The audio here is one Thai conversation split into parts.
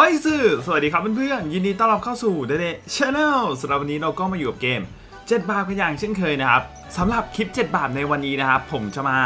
อ้อยสื่อสวัสดีครับเพื่อนๆ ยินดีต้อนรับเข้าสู่ d ดเด c h a n n e l สำหรับวันนี้เราก็มาอยู่กับเกม 7 บาทพยางเช่นเคยนะครับสำหรับคลิป 7 บาทในวันนี้นะครับ ผมจะมา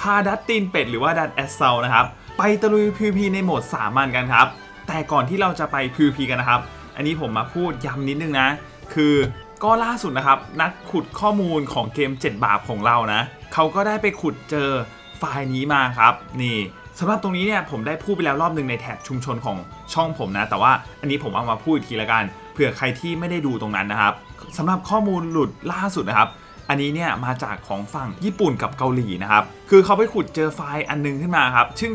พาดัตตีนเป็ดหรือว่าดัตแอสเซลนะครับ ไปตะลุย PVP ในโหมดสามัญกันครับ แต่ก่อนที่เราจะไป PVP กันนะครับ อันนี้ผมมาพูดย้ำนิดนึงนะ คือก็ล่าสุดนะครับนักขุดข้อมูลของเกม 7 บาทของเรานะเขาก็ได้ไปขุดเจอไฟล์นี้มาครับ นี่ สำหรับตรงนี้เนี่ยผมได้พูดไปแล้วรอบหนึ่งในแท็บชุมชนของช่องผมนะ แต่ว่าอันนี้ผมเอามาพูดอีกทีละกันเผื่อใครที่ไม่ได้ดูตรงนั้นนะครับสำหรับข้อมูลหลุดล่าสุดนะครับ อันนี้เนี่ยมาจากของฝั่งญี่ปุ่นกับเกาหลีนะครับ คือเขาไปขุดเจอไฟล์อันนึงขึ้นมาครับ ซึ่ง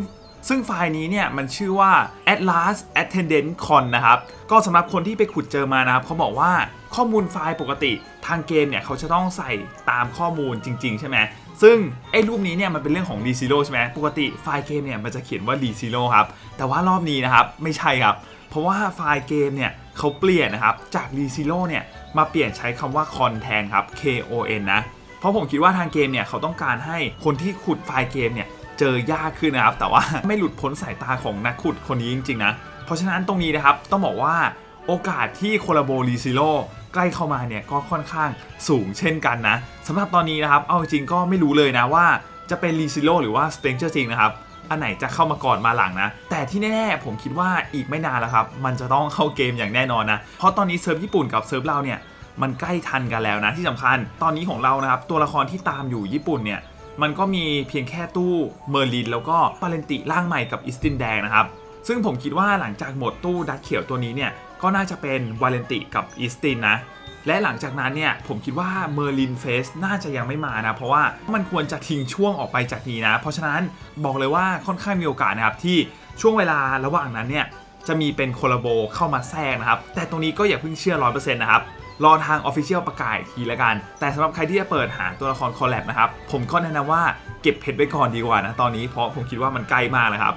ซึ่งไฟล์นี้เนี่ยมันชื่อว่า Atlas Attendant Con นะครับ ก็สำหรับคนที่ไปขุดเจอมานะครับเขาบอกว่าข้อมูลไฟล์ปกติทางเกมเนี่ยเขาจะต้องใส่ตามข้อมูลจริง ๆ ใช่ไหม ซึ่งไอ้รูปนี้เนี่ยมันเป็นเรื่องของ d ีซีโใช่ไหมปกติไฟล์เกมเนี่ยมันจะเขียนว่า d ีซีโครับ แต่ว่ารอบนี้นะครับไม่ใช่ครับ เพราะว่าไฟล์เกมเนี่ยเขาเปลี่ยนนะครับ จาก d ีซีโเนี่ยมาเปลี่ยนใช้คำว่า con แทนครับ K O N นะ เพราะผมคิดว่าทางเกมเนี่ยเขาต้องการให้คนที่ขุดไฟล์เกมเนี่ยเจอยากขึ้นนะครับ แต่ว่าไม่หลุดพ้นสายตาของนักขุดคนนี้จริงๆนะ เพราะฉะนั้นตรงนี้นะครับต้องบอกว่าโอกาสที่โคลาโบรีซิโล ใกล้เข้ามาเนี่ยก็ค่อนข้างสูงเช่นกันนะสำหรับตอนนี้นะครับ เอาจริงก็ไม่รู้เลยนะว่าจะเป็นรีซิโลหรือว่าสเตนเจอร์จริงนะครับอันไหนจะเข้ามาก่อนมาหลังนะ แต่ที่แน่ๆผมคิดว่าอีกไม่นานแล้วครับ มันจะต้องเข้าเกมอย่างแน่นอนนะ เพราะตอนนี้เซิร์ฟญี่ปุ่นกับเซิร์ฟเราเนี่ยมันใกล้ทันกันแล้วนะที่สำคัญ ตอนนี้ของเรานะครับ ตัวละครที่ตามอยู่ญี่ปุ่นเนี่ยมันก็มีเพียงแค่ตู้เมอร์ลิน แล้วก็ปาเลนติร่างใหม่กับอิสตินแดงนะครับ ซึ่งผมคิดว่าหลังจากหมดตู้ดักเขียวตัวนี้เนี่ย ก็น่าจะเป็นวาเลนติกับอิสตินนะและหลังจากนั้นเนี่ยผมคิดว่าเมอร์ลินเฟสน่าจะยังไม่มานะ เพราะว่ามันควรจะทิ้งช่วงออกไปจากนี้นะ เพราะฉะนั้นบอกเลยว่าค่อนข้างมีโอกาสนะครับ ที่ช่วงเวลาระหว่างนั้นเนี่ยจะมีเป็นโคลาโบเข้ามาแทรกนะครับ แต่ตรงนี้ก็อย่าเพิ่งเชื่อ 100%นะครับ รอทาง Official ประกาศทีละกัน แต่สำหรับใครที่จะเปิดหาตัวละครคอลแลบนะครับผมก็แนะนำว่าเก็บเพชรไว้ก่อนดีกว่านะตอนนี้เพราะผมคิดว่ามันใกล้มากนะครับ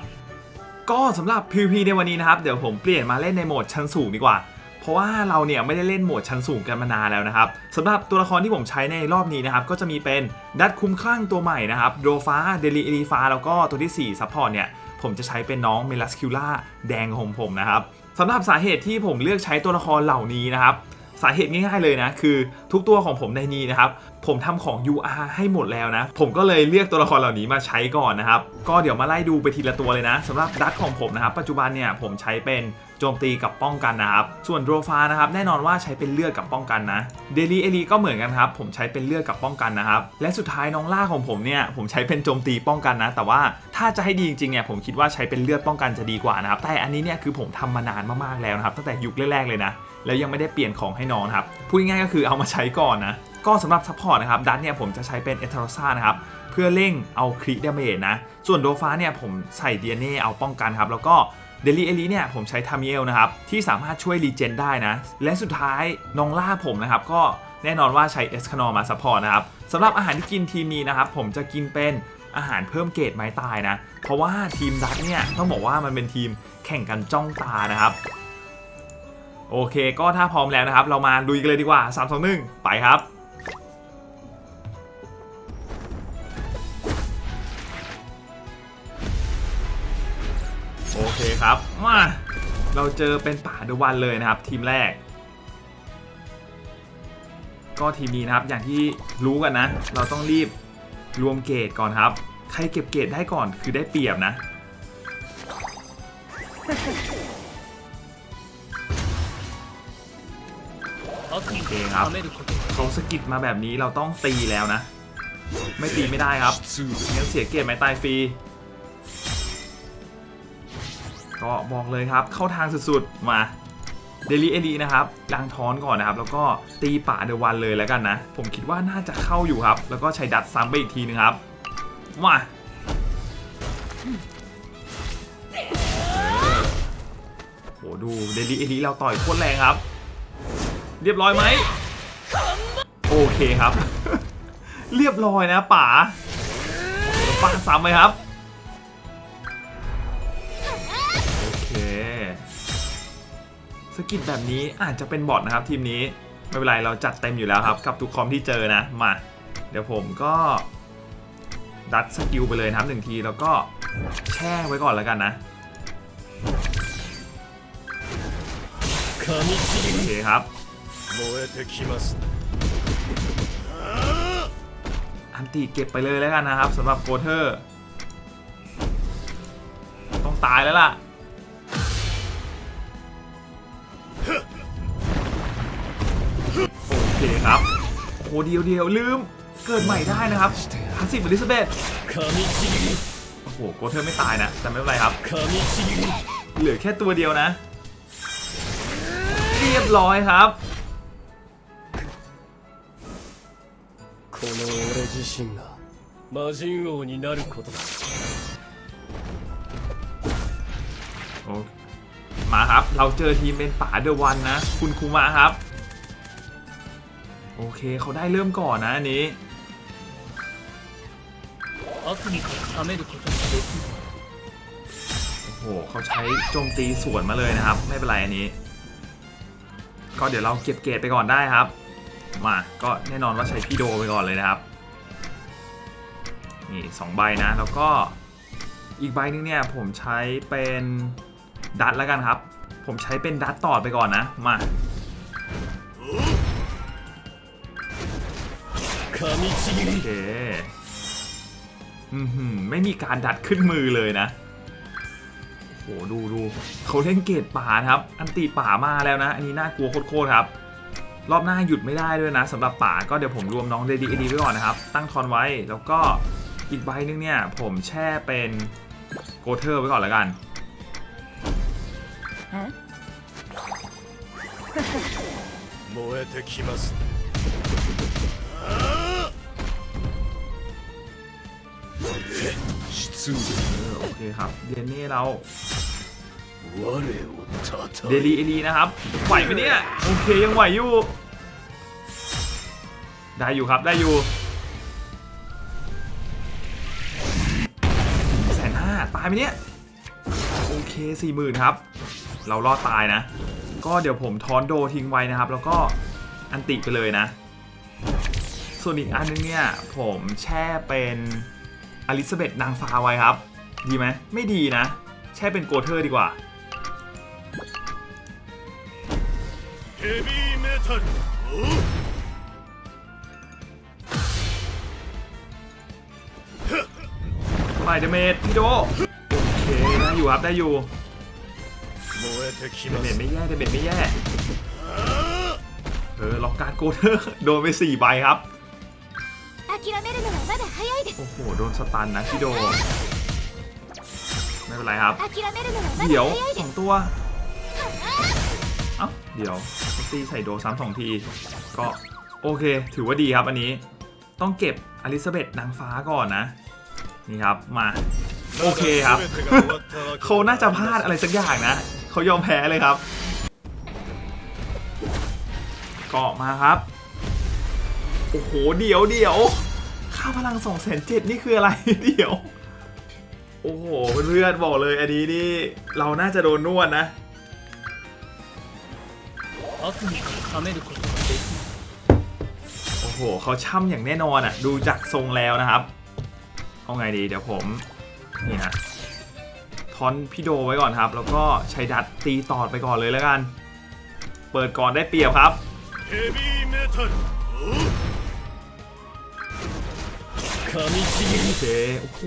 ก็สำหรับ PVP ในวันนี้นะครับ เดี๋ยวผมเปลี่ยนมาเล่นในโหมดชั้นสูงดีกว่า เพราะว่าเราเนี่ยไม่ได้เล่นโหมดชั้นสูงกันมานานแล้วนะครับสำหรับตัวละครที่ผมใช้ในรอบนี้นะครับ ก็จะมีเป็นดัดคุ้มคลั่งตัวใหม่นะครับโดฟ้าเดลิเอลีฟ้าแล้วก็ตัวที่4ซัพพอร์ตเนี่ยผมจะใช้เป็นน้องเมลัสคิล่าแดงของผมนะครับสำหรับสาเหตุที่ผมเลือกใช้ตัวละครเหล่านี้นะครับ สาเหตุง่ายๆเลยนะ คือทุกตัวของผมในนี้นะครับ ผมทำของ UR ให้หมดแล้วนะ ผมก็เลยเลือกตัวละครเหล่านี้มาใช้ก่อนนะครับ ก็เดี๋ยวมาไล่ดูไปทีละตัวเลยนะสำหรับดัตของผมนะครับ ปัจจุบันเนี่ยผมใช้เป็น โจมตีกับป้องกันนะครับ ส่วนโดฟานะครับแน่นอนว่าใช้เป็นเลือดกับป้องกันนะเดลี่เอลีก็เหมือนกันครับ ผมใช้เป็นเลือดกับป้องกันนะครับ และสุดท้ายน้องล่าของผมเนี่ยผมใช้เป็นโจมตีป้องกันนะ แต่ว่าถ้าจะให้ดีจริงๆเนี่ยผมคิดว่าใช้เป็นเลือดป้องกันจะดีกว่านะครับ แต่อันนี้เนี่ยคือผมทำมานานมากๆแล้วนะครับ ตั้งแต่ยุคแรกๆเลยนะ แล้วยังไม่ได้เปลี่ยนของให้น้องครับ พูดง่ายๆก็คือเอามาใช้ก่อนนะ ก็สำหรับซัพพอร์ตนะครับดัตเนี่ยผมจะใช้เป็นเอทารซ่านะครับเพื่อเร่งเอาคริดาเมจนะ ส่วนโดฟ้าเนี่ยผมใส่ดีเน่เอาป้องกันครับ แล้วก็ เดลี่เอลีเนี่ยผมใช้ทามิเอลนะครับ ที่สามารถช่วยรีเจนได้นะ และสุดท้ายน้องล่าผมนะครับ ก็แน่นอนว่าใช้เอสคานอมาซัพพอร์ตนะครับสำหรับอาหารที่กินทีมนี้นะครับ ผมจะกินเป็นอาหารเพิ่มเกรดไม้ตายนะ เพราะว่าทีมดัตเนี่ยต้องบอกว่ามันเป็นทีมแข่งกันจ้องตานะครับ โอเค ก็ถ้าพร้อมแล้วนะครับ เรามาลุยกันเลยดีกว่า 3 2 1 ไปครับ เจอเป็นป่าเดวันเลยนะครับ ทีมแรก ก็ทีมนี้นะครับอย่างที่รู้กันนะ เราต้องรีบรวมเกตก่อนครับ ใครเก็บเกตได้ก่อนคือได้เปรียบนะ โอเคครับ เขาสกิดมาแบบนี้เราต้องตีแล้วนะ ไม่ตีไม่ได้ครับงั้นเสียเกรดไม้ตายฟรี ก็บอกเลยครับเข้าทางสุดๆ มาเดลี่เอลีนะครับล้างท้อนก่อนนะครับ แล้วก็ตีป่าเดวันเลยแล้วกันนะ ผมคิดว่าน่าจะเข้าอยู่ครับ แล้วก็ใช้ดัดซ้ำไปอีกทีนึงครับ มาโหดูเดลี่เอลีเราต่อยโคตรแรงครับ เรียบร้อยไหมโอเคครับ เรียบร้อยนะป๋าฟาซ้ำไหมครับ สกิดแบบนี้อาจจะเป็นบอทนะครับ ทีมนี้ไม่เป็นไรเราจัดเต็มอยู่แล้วครับ กับทุกคอมที่เจอนะมา เดี๋ยวผมก็ ดัดสกิลไปเลยนะครับหนึ่งทีแล้วก็แช่ไว้ก่อนแล้วกันนะโอเคครับอันตีเก็บไปเลยแล้วกันนะครับสำหรับโกเทอร์ ต้องตายแล้วล่ะ เคครับโอ้เดียวเดียวลืม เกิดใหม่ได้นะครับพาสซีฟอลิซาเบธ 噛みちぎり โอ้โหโกเทอร์ไม่ตายนะ แต่ไม่เป็นไรครับ 噛みちぎり เหลือแค่ตัวเดียวนะ เรียบร้อยครับ この俺自身が魔人王になることだ โอมาครับ เราเจอทีมเป็นป๋าเดอะวันนะ คุณคูมาครับ โอเคเขาได้เริ่มก่อนนะอันนี้โอ้โหเขาใช้โจมตีสวนมาเลยนะครับ ไม่เป็นไรอันนี้ ก็เดี๋ยวเราเก็บเกรดไปก่อนได้ครับ มาก็แน่นอนว่าใช้พี่โดไปก่อนเลยนะครับ นี่สองใบนะ แล้วก็อีกใบนึงเนี่ยผมใช้เป็นดัตแล้วกันครับ ผมใช้เป็นดัตต่อไปก่อนนะ มา โอ り เค อือหือไม่มีการดัดขึ้นมือเลยนะ โอ้โห ดูดูเขาเล่นเกตป่านะครับ อันตีป่ามาแล้วนะ อันนี้น่ากลัวโคตรๆครับ รอบหน้าหยุดไม่ได้ด้วยนะสำหรับป่าก็เดี๋ยวผมรวมน้องเดดีดีไว้ก่อนนะครับ ตั้งทอนไว้ แล้วก็อีกใบนึงเนี่ย ผมแช่เป็นโกเทอร์ไว้ก่อนแล้วกัน 燃えてきます โอเคครับ เดนเน่เรา เดลีเอลีนะครับ ไหวไหมเนี่ย โอเคยังไหวอยู่ ได้อยู่ครับได้อยู่แสนห้าตายไหมเนี่ย โอเคสี่หมื่นครับ เรารอดตายนะ ก็เดี๋ยวผมทอนโดทิ้งไว้นะครับ แล้วก็อันติไปเลยนะ ส่วนอีกอันนึงเนี่ย ผมแช่เป็น อลิซาเบธนางฟ้าไว้ครับ ดีไหมไม่ดีนะ แช่เป็นโกเทอร์ดีกว่าไฮเดเมจพี่โดโอเคได้อยู่ครับได้อยู่เดเมจไม่แย่เดเมจไม่แย่เออล็อกการโกเทอร์โดนไปสี่ใบครับ 諦めるのはまだ早いです โอ้โห โดนสตันนะพี่โด ไม่เป็นไรครับ 諦めるのはまだ เดี๋ยว 早い ส で อง す ตัว เอ้า เดี๋ยวตีใส่โดซ้ำสองที ก็ โอเค ถือว่าดีครับอันนี้ ต้องเก็บอลิซาเบธนางฟ้าก่อนนะ นี่ครับ มา โอเคครับ 全てが終わったわけ เขาน่าจะพลาดอะไรสักอย่างนะ เขายอมแพ้เลยครับ เกาะมาครับ โอ้โห เดี๋ยวเดี๋ยว ค่าพลัง2 7 0 0 0นี่คืออะไร เดี๋ยว โอ้โห เพื่อนๆบอกเลยอันนี้นี่ เราน่าจะโดนนวดนะ 悪に冷めることができない โอ้โห เขาช่ำอย่างแน่นอนอ่ะ ดูจากทรงแล้วนะครับ เอาไงดี เดี๋ยวผม นี่นะ ทอนพี่โดไว้ก่อนครับ แล้วก็ใช้ดัดตีตอดไปก่อนเลยแล้วกัน เปิดก่อนได้เปรียบครับ ヘビーメタル เจ๊โอ้โห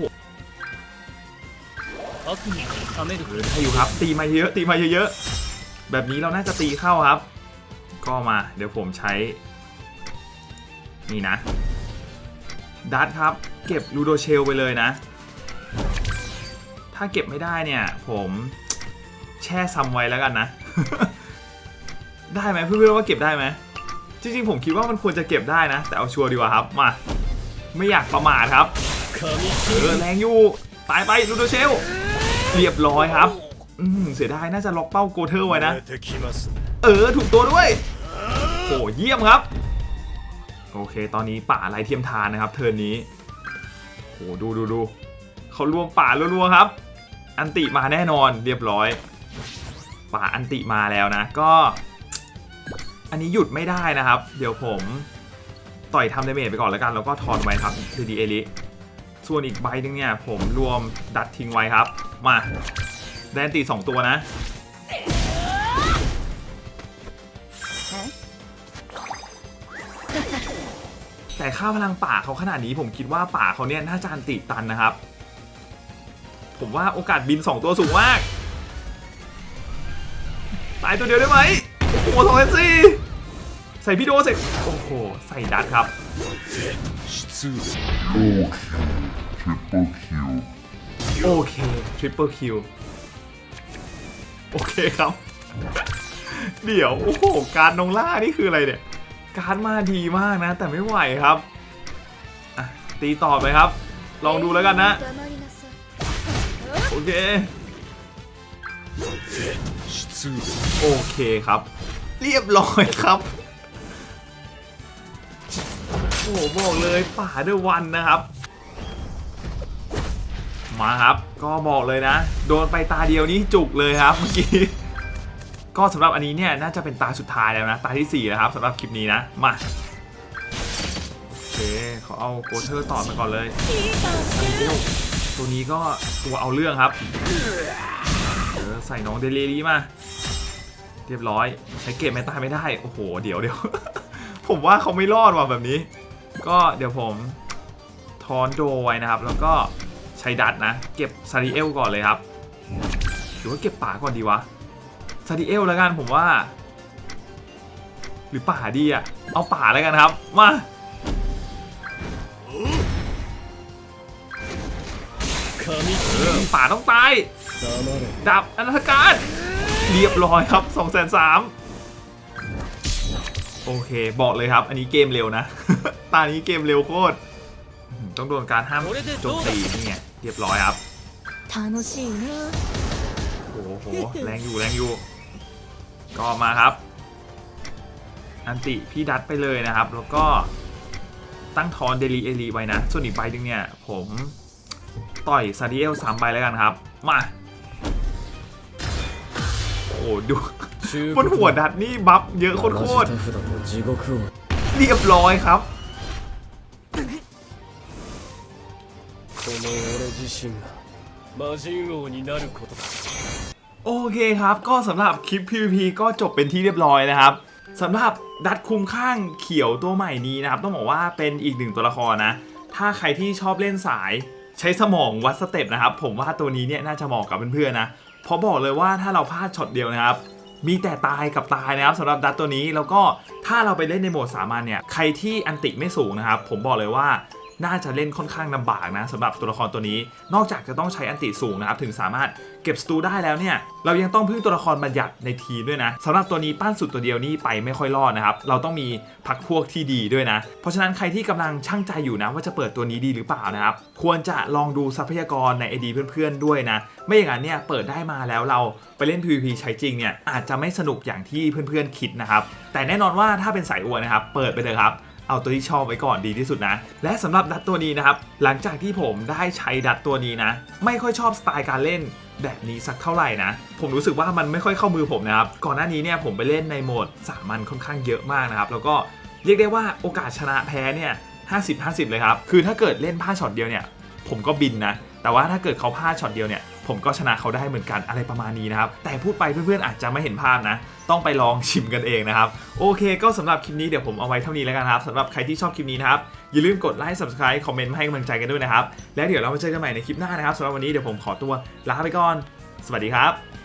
เออให้อยู่ครับ ตีมาเยอะ ตีมาเยอะๆ แบบนี้เราน่าจะตีเข้าครับ ก็มา เดี๋ยวผมใช้ นี่นะ ดัตครับ เก็บลูโดเชลไปเลยนะ ถ้าเก็บไม่ได้เนี่ย ผมแช่ซัมไว้แล้วกันนะ ได้ไหมเพื่อนๆว่าเก็บได้ไหม จริงๆ ผมคิดว่ามันควรจะเก็บได้นะ แต่เอาชัวร์ดีกว่าครับ มา ไม่อยากประมาทครับเออแรงอยู่ตายไปลูโดเชลเรียบร้อยครับอืมเสียดายน่าจะล็อกเป้าโกเทอร์ไว้นะ เออถูกตัวด้วยโอ้เยี่ยมครับ โอเค ตอนนี้ป่าลายเทียมทานนะครับ เทิร์นนี้โอ้ดูดูดูเขารวมป่ารัวๆครับ อันติมาแน่นอนเรียบร้อย ป่าอันติมาแล้วนะ ก็ อันนี้หยุดไม่ได้นะครับ เดี๋ยวผม ต่อยทำดาเมจไปก่อนแล้วกันแล้วก็ทอนไว้ครับดีดีเอลิส่วนอีกใบหนึงเนี่ยผมรวมดัดทิ้งไว้ครับ มาแดนตีสองตัวนะแต่ค่าพลังป่าเขาขนาดนี้ผมคิดว่าป่าเขาเนี่ยน่าจะอันติตันนะครับ ผมว่าโอกาสบิน 2 ตัวสูงมาก ตายตัวเดียวได้ไหมโอ้โหสองเซน ใส่พี่โดเสร็จโอ้โหใส่ดัดครับโอเคทริปเปิลคิวโอเคทริปเปิลคิวโอเคครับ เดี๋ยวโอ้โหการนงล่านี่คืออะไรเนี่ย การมาดีมากนะ แต่ไม่ไหวครับตีต่อไปครับ ลองดูแล้วกันนะ โอเค โอเคครับ เรียบร้อยครับ หบอกเลยป่าเดอะวันนะครับ มาครับ ก็บอกเลยนะ โดนไปตาเดียวนี้จุกเลยครับเมื่อกี้ ก็สำหรับอันนี้เนี่ยน่าจะเป็นตาสุดท้ายแล้วนะ ตาที่4แล้วครับสำหรับคลิปนี้นะ มาโอเคเขาเอาโกเทอร์ต่อไปก่อนเลย ตัวนี้ก็ตัวเอาเรื่องครับเออใส่น้องเดลีลี่มา เรียบร้อย ใช้เกมไม่ตายไม่ได้ โอ้โห เดี๋ยวเดี๋ยว ผมว่าเขาไม่รอดว่ะแบบนี้ ก็เดี๋ยวผมทอนโดไว้นะครับ แล้วก็ใช้ดัดนะ เก็บซาริเอลก่อนเลยครับหรือว่าเก็บป่าก่อนดีวะซาริเอลแล้วกันผมว่า หรือป่าดีอะเอาป่าแล้วกันครับมาป่าต้องตายดับอนาธการเรียบร้อยครับ2องแสนสามโอเค บอกเลยครับ อันนี้เกมเร็วนะ ตานี้เกมเร็วโคตรอืมต้องโดนการห้ามโจมตีนี่ไงเรียบร้อยครับ 楽しいな โอ้โห แรงอยู่แรงอยู่ ก็มาครับ อันติพี่ดัดไปเลยนะครับ แล้วก็ตั้งทอนเดลีเอลีไว้นะ ส่วนอีกใบหนึงเนี่ย ผมต่อยซาดิเอลสามใบแล้วกันครับ มา โอ้โหดู 忠 บนหัวดัดนี่บัฟเยอะโค 同 ตร じ手札と地獄を ๆเรียบร้อยครับ の俺自身が魔人王になることだ โอเคครับ ก็สำหรับคลิป PVP ก็จบเป็นที่เรียบร้อยนะครับสำหรับดัดคุมข้างเขียวตัวใหม่นี้นะครับ ต้องบอกว่าเป็นอีกหนึ่งตัวละครนะ ถ้าใครที่ชอบเล่นสายใช้สมองวัดสเต็ปนะครับ ผมว่าตัวนี้เนี่ยน่าจะเหมาะกับเพื่อนๆนะ เพราะบอกเลยว่าถ้าเราพลาดช็อตเดียวนะครับ มีแต่ตายกับตายนะครับสำหรับดัตตัวนี้แล้วก็ถ้าเราไปเล่นในโหมดสามัญเนี่ยใครที่อันติไม่สูงนะครับ ผมบอกเลยว่า น่าจะเล่นค่อนข้างลำบากนะสำหรับตัวละครตัวนี้ นอกจากจะต้องใช้อันติสูงนะครับถึงสามารถเก็บสตูได้แล้วเนี่ยเรายังต้องพึ่งตัวละครบัญญัติในทีมด้วยนะสำหรับตัวนี้ปั้นสุดตัวเดียวนี่ไปไม่ค่อยรอดนะครับเราต้องมีพักพวกที่ดีด้วยนะ เพราะฉะนั้นใครที่กำลังช่างใจอยู่นะว่าจะเปิดตัวนี้ดีหรือเปล่านะครับควรจะลองดูทรัพยากรใน ID เพื่อนๆด้วยนะไม่อย่างนั้นเนี่ยเปิดได้มาแล้วเราไปเล่น PVP ใช้จริงเนี่ยอาจจะไม่สนุกอย่างที่เพื่อนๆคิดนะครับแต่แน่นอนว่าถ้าเป็นสายอวนะครับเปิดไปเลยครับ เอาตัวที่ชอบไว้ก่อนดีที่สุดนะ และสำหรับดัตตัวนี้นะครับ หลังจากที่ผมได้ใช้ดัตตัวนี้นะ ไม่ค่อยชอบสไตล์การเล่นแบบนี้สักเท่าไหร่นะ ผมรู้สึกว่ามันไม่ค่อยเข้ามือผมนะครับ ก่อนหน้านี้เนี่ยผมไปเล่นในโหมดสามัญค่อนข้างเยอะมากนะครับ แล้วก็เรียกได้ว่าโอกาสชนะแพ้เนี่ย50 50 เลยครับ คือถ้าเกิดเล่นพลาช็อตเดียวเนี่ย ผมก็บินนะ แต่ว่าถ้าเกิดเขาพลาช็อตเดียวเนี่ย ผมก็ชนะเขาได้เหมือนกันอะไรประมาณนี้นะครับ แต่พูดไปเพื่อนๆอาจจะไม่เห็นภาพนะ ต้องไปลองชิมกันเองนะครับ โอเค ก็สำหรับคลิปนี้เดี๋ยวผมเอาไว้เท่านี้แล้วกันครับสำหรับใครที่ชอบคลิปนี้นะครับ อย่าลืมกดไลค์ subscribe คอมเมนต์มาให้กำลังใจกันด้วยนะครับ และเดี๋ยวเรามาเจอกันใหม่ในคลิปหน้านะครับสำหรับวันนี้เดี๋ยวผมขอตัวลาไปก่อน สวัสดีครับ